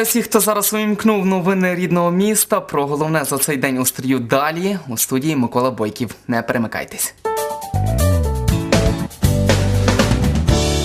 Вітаю всіх, хто зараз увімкнув новини рідного міста. Про головне за цей день у стрію далі. У студії Микола Бойків. Не перемикайтесь.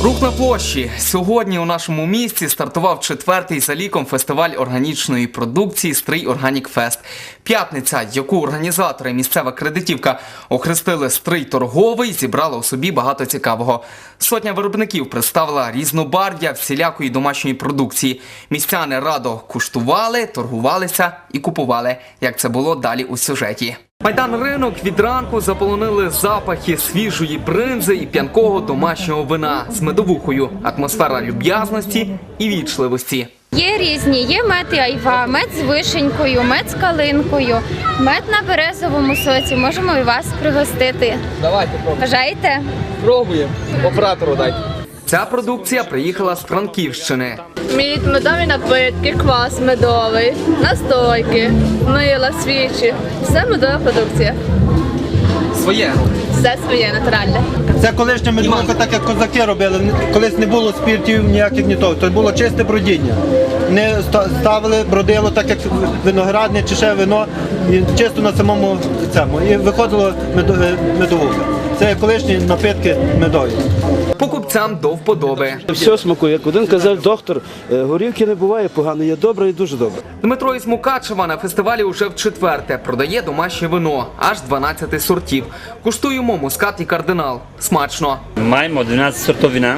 Рух на площі. Сьогодні у нашому місті стартував четвертий за ліком фестиваль органічної продукції Стрий Органік Фест. П'ятниця, яку організатори місцева кредитівка охрестили Стрий торговий, зібрала у собі багато цікавого. Сотня виробників представила різнобарв'я всілякої домашньої продукції. Містяни радо куштували, торгувалися і купували, як це було далі у сюжеті. Майдан ринок від ранку заполонили запахи свіжої бринзи і п'янкого домашнього вина з медовухою, атмосфера люб'язності і вічливості. Є різні, є мед і айва, мед з вишенькою, мед з калинкою, мед на березовому соці. Можемо і вас пригостити. Давайте пробуємо. Бажаєте? Пробуємо. Оператору дайте. Ця продукція приїхала з Франківщини. Мід, медові напитки, квас медовий, настойки, мила, свічі. Все медова продукція. Своє Все своє натуральне. Це колишня медовуха, так як козаки робили. Колись не було спіртів ніяких ні того. Це було чисте бродіння. Не ставили бродило, так як виноградне чи ще вино, і чисто на самому цьому. І виходило е. Це колишні напитки медові. Покупцям до вподоби. Все смакує. Як один казав доктор, е, горілки не буває погано, є добре і дуже добре. Дмитро із Мукачева на фестивалі уже в четверте продає домашнє вино, аж 12 сортів. Куштуємо мускат і кардинал. Смачно. Маємо 12 сортів вина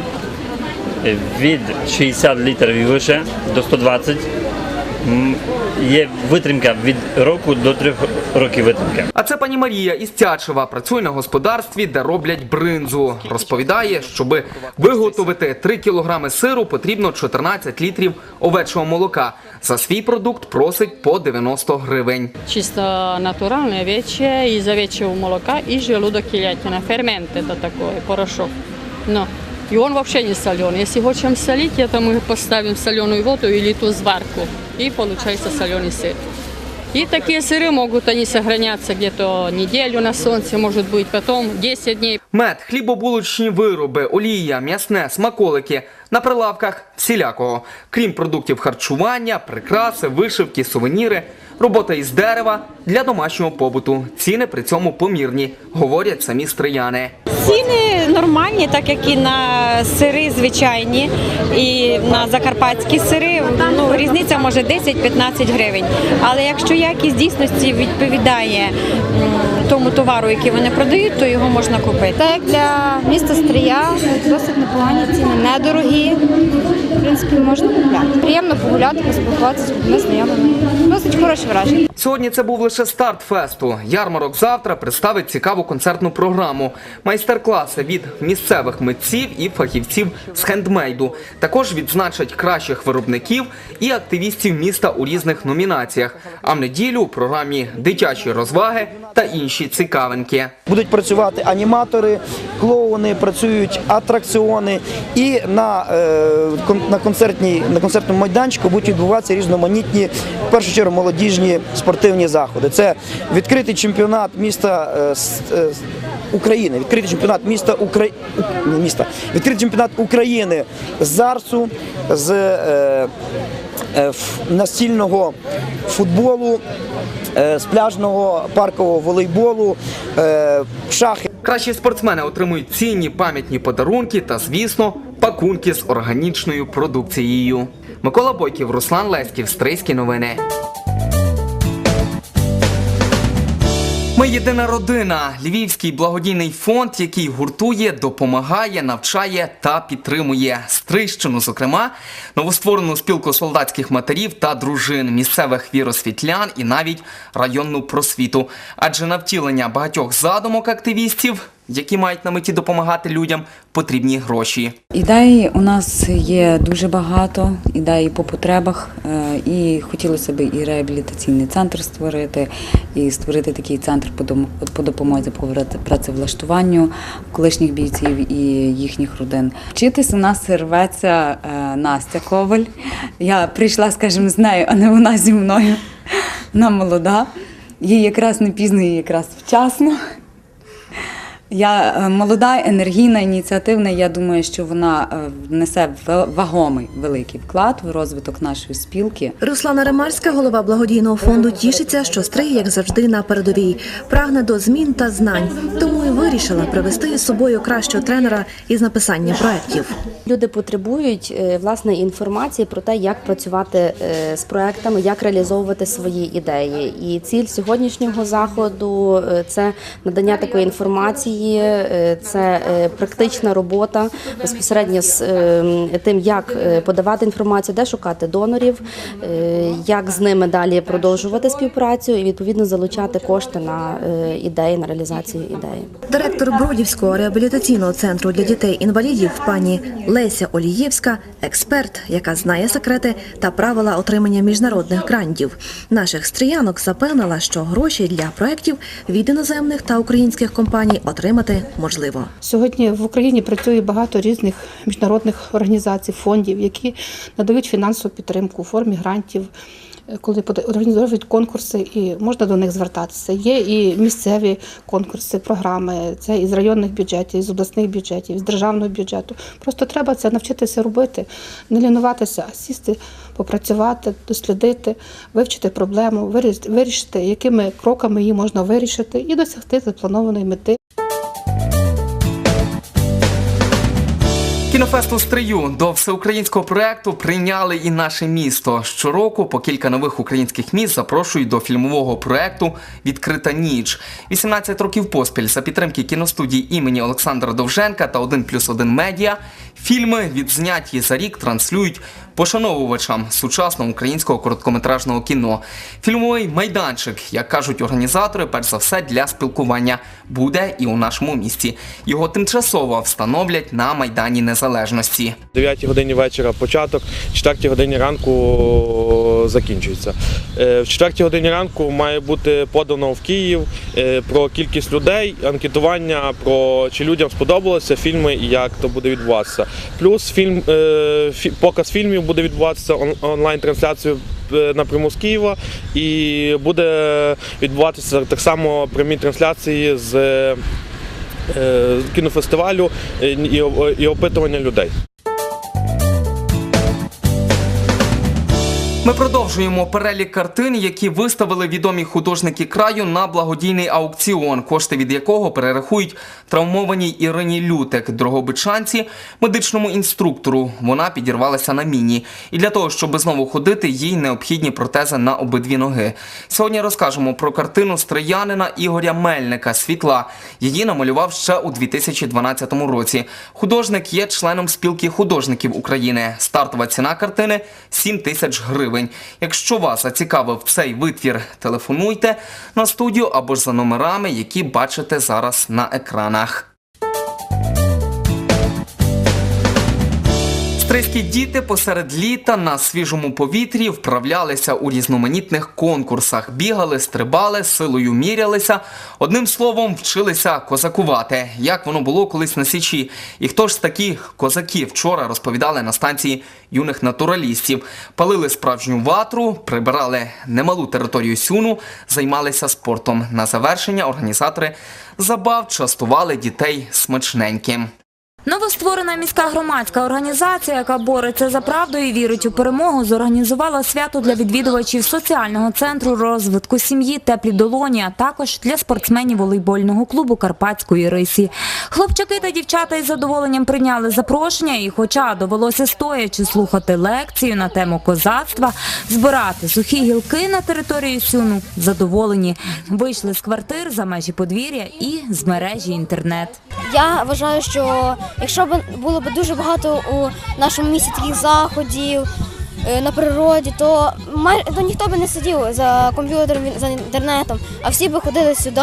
е, від 60 літрів і вище до 120. Є витримка від року до 3 років витримки. А це пані Марія із Тячева працює на господарстві, де роблять бринзу. Розповідає, щоби виготовити 3 кілограми сиру, потрібно 14 літрів овечого молока. За свій продукт просить по 90 гривень. чисто натуральное овечье, из овечьего молока и желудок телятина. Фермент это такой, порошок. Но и он вообще не соленый. Если хотим солить, это мы поставим соленую воду или ту зварку. И получается соленый сыр. И такие сыры могут они сохраняться где-то неделю на солнце, может быть, потом 10 дней. Мед, хлібобулочні вироби, олія, м'ясне, смаколики. На прилавках всілякого. Крім продуктів харчування, прикраси, вишивки, сувеніри, робота із дерева для домашнього побуту. Ціни при цьому помірні, говорять самі стрияни. Ціни нормальні, так як і на сири звичайні, і на закарпатські сири. Ну, різниця може 10-15 гривень. Але якщо якість дійсності відповідає тому товару, який вони продають, то його можна купити. Так для міста Стрия досить непогані ціни, недорогі. Принципі, можна купляти. Приємно погуляти, поспілкуватися з людьми, знайомими. Досить хороші враження. Сьогодні це був лише старт фесту. Ярмарок завтра представить цікаву концертну програму, майстер-класи від місцевих митців і фахівців з хендмейду. Також відзначать кращих виробників і активістів міста у різних номінаціях. А в неділю у програмі дитячі розваги та інші цікавинки. Будуть працювати аніматори, клоуни, працюють атракціони, і на, е, на, концертній, на концертному майданчику будуть відбуватися різноманітні, в першу чергу, молодіжні спортивні заходи. Це відкритий чемпіонат міста е, е, України, відкритий чемпіонат міста Украї... У- ні, міста, відкритий чемпіонат України з зарсу, з е, настільного футболу, з пляжного паркового волейболу, шахи. Кращі спортсмени отримують цінні пам'ятні подарунки та, звісно, пакунки з органічною продукцією. Микола Бойків, Руслан Леськів, Стрийські новини. Ми єдина родина. Львівський благодійний фонд, який гуртує, допомагає, навчає та підтримує Стрищину, зокрема, новостворену спілку солдатських матерів та дружин, місцевих віросвітлян і навіть районну просвіту. Адже на втілення багатьох задумок активістів, які мають на меті допомагати людям, потрібні гроші. Ідей у нас є дуже багато, ідей по потребах, е, і хотілося б і реабілітаційний центр створити, і створити такий центр по допомозі по працевлаштуванню колишніх бійців і їхніх родин. Вчитись у нас рветься е, Настя Коваль. Я прийшла, скажімо, з нею, а не вона зі мною. Вона молода. Їй якраз не пізно, їй якраз вчасно. Я е, молода, енергійна, ініціативна. Я думаю, що вона е, внесе вагомий великий вклад в розвиток нашої спілки. Руслана Ремарська, голова благодійного фонду, тішиться, що стрий, як завжди, на передовій, прагне до змін та знань, тому і вирішила привести із собою кращого тренера із написання проєктів. Люди потребують е, власне інформації про те, як працювати з проектами, як реалізовувати свої ідеї. І ціль сьогоднішнього заходу це надання такої інформації, е, це е, практична робота безпосередньо з е, тим, як подавати інформацію, де шукати донорів, як з ними далі продовжувати співпрацю і відповідно залучати кошти на ідеї, на реалізацію ідеї. Директор Бродівського реабілітаційного центру для дітей-інвалідів пані Леся Олієвська, експерт, яка знає секрети та правила отримання міжнародних грантів. Наших стріянок запевнила, що гроші для проєктів від іноземних та українських компаній отримати можливо. Сьогодні в Україні працює багато різних міжнародних організацій, фондів, які надають фінансову підтримку у формі грантів, коли організовують конкурси, і можна до них звертатися. Є і місцеві конкурси, програми, це із районних бюджетів, із обласних бюджетів, із державного бюджету. Просто треба це навчитися робити, не лінуватися, а сісти, попрацювати, дослідити, вивчити проблему, вирішити, якими кроками її можна вирішити і досягти запланованої мети. Кінофесту Стрию до всеукраїнського проекту прийняли і наше місто. Щороку по кілька нових українських міст запрошують до фільмового проекту Відкрита ніч. 18 років поспіль за підтримки кіностудії імені Олександра Довженка та 1 плюс 1 медіа. Фільми відзняті за рік транслюють пошановувачам сучасного українського короткометражного кіно. Фільмовий майданчик, як кажуть організатори, перш за все для спілкування буде і у нашому місті. Його тимчасово встановлять на майдані Незалежності. 9 годині вечора початок, 4 годині ранку закінчується. Е, В 4 годині ранку має бути подано в Київ е, про кількість людей, анкетування про чи людям сподобалися фільми і як то буде відбуватися. Плюс фільм, е, показ фільмів буде відбуватися онлайн-трансляцією е, напряму з Києва, і буде відбуватися так само прямі трансляції з е, кінофестивалю е, і опитування людей. Ми продовжуємо перелік картин, які виставили відомі художники краю на благодійний аукціон, кошти від якого перерахують травмованій Ірині Лютек, дрогобичанці, медичному інструктору. Вона підірвалася на міні. І для того, щоб знову ходити, їй необхідні протези на обидві ноги. Сьогодні розкажемо про картину строянина Ігоря Мельника Світла. Її намалював ще у 2012 році. Художник є членом спілки художників України. Стартова ціна картини 7 тисяч гривень. Якщо вас зацікавив цей витвір, телефонуйте на студію або ж за номерами, які бачите зараз на екранах. Стрийські діти посеред літа на свіжому повітрі вправлялися у різноманітних конкурсах, бігали, стрибали, силою мірялися. Одним словом, вчилися козакувати. Як воно було колись на січі? І хто ж такі козаки вчора розповідали на станції юних натуралістів? Палили справжню ватру, прибирали немалу територію сюну, займалися спортом. На завершення організатори забав частували дітей смачненьким. Новостворена міська громадська організація, яка бореться за правду і вірить у перемогу, зорганізувала свято для відвідувачів соціального центру розвитку сім'ї Теплі долоні, а також для спортсменів волейбольного клубу Карпатської рисі. Хлопчаки та дівчата із задоволенням прийняли запрошення, і, хоча довелося стоячи слухати лекцію на тему козацтва, збирати сухі гілки на території сюну, задоволені вийшли з квартир за межі подвір'я і з мережі інтернет. Я вважаю, що якщо б було б дуже багато у нашому місті таких заходів е, на природі, то майже то ніхто б не сидів за комп'ютером за інтернетом, а всі б ходили сюди.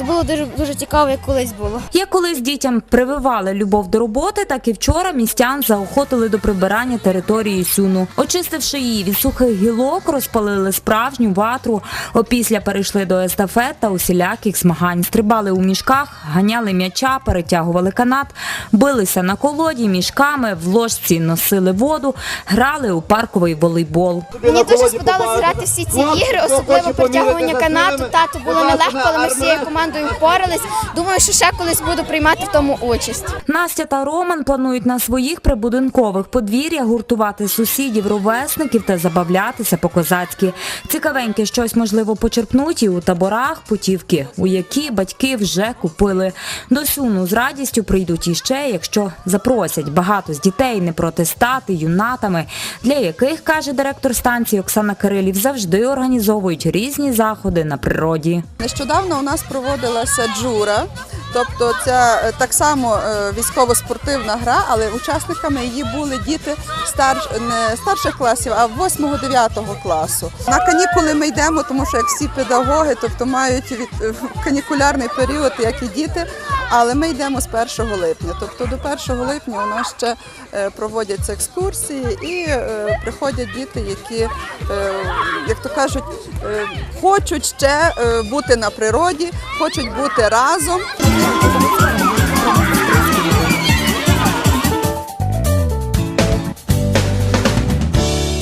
Було дуже дуже цікаво, як колись було. Як колись дітям прививали любов до роботи, так і вчора містян заохотили до прибирання території сюну. Очистивши її від сухих гілок, розпалили справжню ватру. Опісля перейшли до естафет та усіляких змагань. Стрибали у мішках, ганяли м'яча, перетягували канат, билися на колоді мішками, в ложці носили воду, грали у парковий волейбол. Мені дуже сподобалось грати всі ці ігри, особливо притягування канату. Тато було нелегко, але ми всією командою командою впорались. Думаю, що ще колись буду приймати в тому участь. Настя та Роман планують на своїх прибудинкових подвір'ях гуртувати сусідів, ровесників та забавлятися по-козацьки. Цікавеньке щось можливо почерпнуть і у таборах путівки, у які батьки вже купили. До Сюну з радістю прийдуть іще, якщо запросять. Багато з дітей не проти стати юнатами, для яких, каже директор станції Оксана Кирилів, завжди організовують різні заходи на природі. Нещодавно у нас проводилася джура, тобто це так само е, військово-спортивна гра, але учасниками її були діти старш, не старших класів, а 8-9 класу. На канікули ми йдемо, тому що як всі педагоги, тобто мають від е, канікулярний період, як і діти. Але ми йдемо з 1 липня. Тобто до 1 липня у нас ще е, проводяться екскурсії і е, приходять діти, які, е, як то кажуть, хочуть ще бути на природі, хочуть бути разом.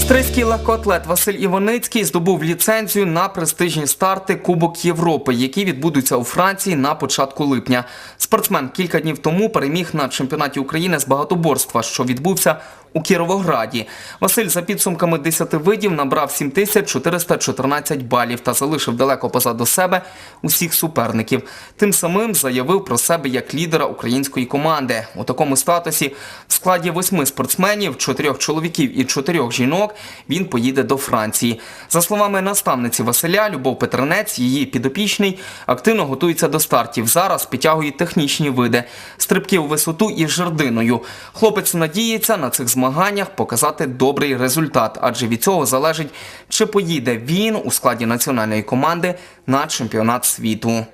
Стрийський легкоатлет Василь Іваницький здобув ліцензію на престижні старти Кубок Європи, які відбудуться у Франції на початку липня. Спортсмен кілька днів тому переміг на чемпіонаті України з багатоборства, що відбувся у Кіровограді. Василь за підсумками 10 видів набрав 7414 балів та залишив далеко позаду себе усіх суперників. Тим самим заявив про себе як лідера української команди. У такому статусі в складі восьми спортсменів, чотирьох чоловіків і чотирьох жінок він поїде до Франції. За словами наставниці Василя, Любов Петренець, її підопічний, активно готується до стартів. Зараз підтягує технічні види, стрибки у висоту із жердиною. Хлопець надіється на цих змаганнях показати добрий результат, адже від цього залежить, чи поїде він у складі національної команди на чемпіонат світу.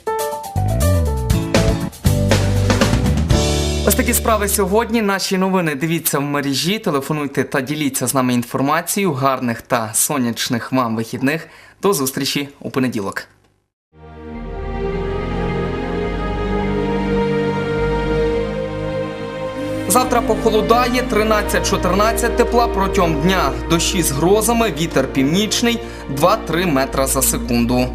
Ось такі справи сьогодні. Наші новини дивіться в мережі. Телефонуйте та діліться з нами інформацією. Гарних та сонячних вам вихідних. До зустрічі у понеділок. Завтра похолодає 13-14 тепла протягом дня. Дощі з грозами, вітер північний 2-3 метра за секунду.